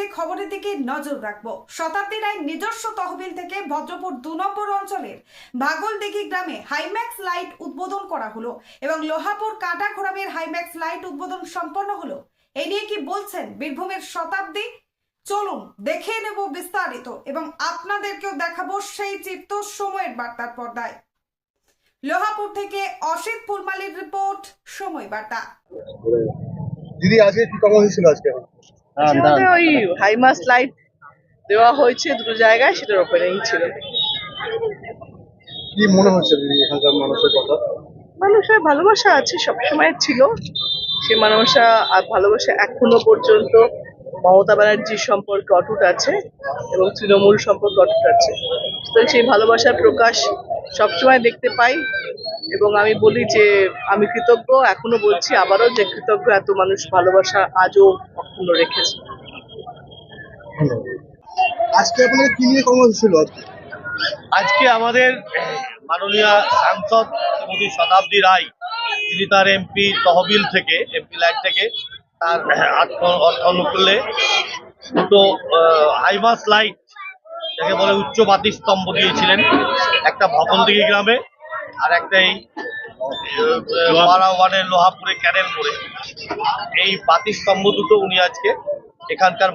যে খবরের দিকে নজর রাখব। শতাব্দী রায় নিজস্ব তহবিল থেকে ভদ্রপুর দু নম্বর অঞ্চলের ভাগলদিঘি গ্রামে হাইম্যাক্স লাইট উদ্বোধন করা হলো এবং লোহাপুর কাটা ঘোরামের হাইম্যাক্স লাইট উদ্বোধন সম্পন্ন হলো। এই নিয়ে কি বলছেন বীরভূমের শতাব্দী? চলুন, দেখে নেব বিস্তারিত এবং আপনাদেরকেও দেখাবো সেই চিত্র সময়ের বার্তার পর্দায়। লোহাপুর থেকে অসিত ফুলমালির রিপোর্ট, সময় বার্তা। দিদি, আজকে কি কর্ম হয়েছিল আজকে? ওই হাইমাস লাইট দেওয়া হয়েছে দুটো জায়গায় সেটার ওপেনিং ছিল। কি মনে হচ্ছে এখানকার মানুষের কথা? মানুষের ভালোবাসা আছে সবসময় ছিল। সে ভালোবাসা আর ভালোবাসা এখনও পর্যন্ত মমতা ব্যানার্জির সম্পর্কে অটুট আছে এবং তৃণমূল সম্পর্কে অটুট আছে। সুতরাং সেই ভালোবাসার প্রকাশ সবসময় দেখতে পাই এবং আমি বলি যে আমি কৃতজ্ঞ এখনও বলছি আবারও যে কৃতজ্ঞ এত মানুষ ভালোবাসা আজও অক্ষুণ্ণ রেখেছে। আজকে আপনাদের কি নিয়ে কর্ম হয়েছিল আজকে? আমাদের মাননীয় সাংসদ শ্রীমতী শতাব্দী রায় তিনি তার এমপি তহবিল থেকে এমপি লাইট থেকে তার অর্থ অর্থ অনুকূলে দুটো হাইমাস লাইট যাকে বলে উচ্চ বাতি স্তম্ভ দিয়েছিলেন। একটা ভগলদিঘি গ্রামে আর একটা এই ওয়ানের লোহাপুরে ক্যানেল করে। এই বাতিস্তম্ভ দুটো উনি আজকে এখানকার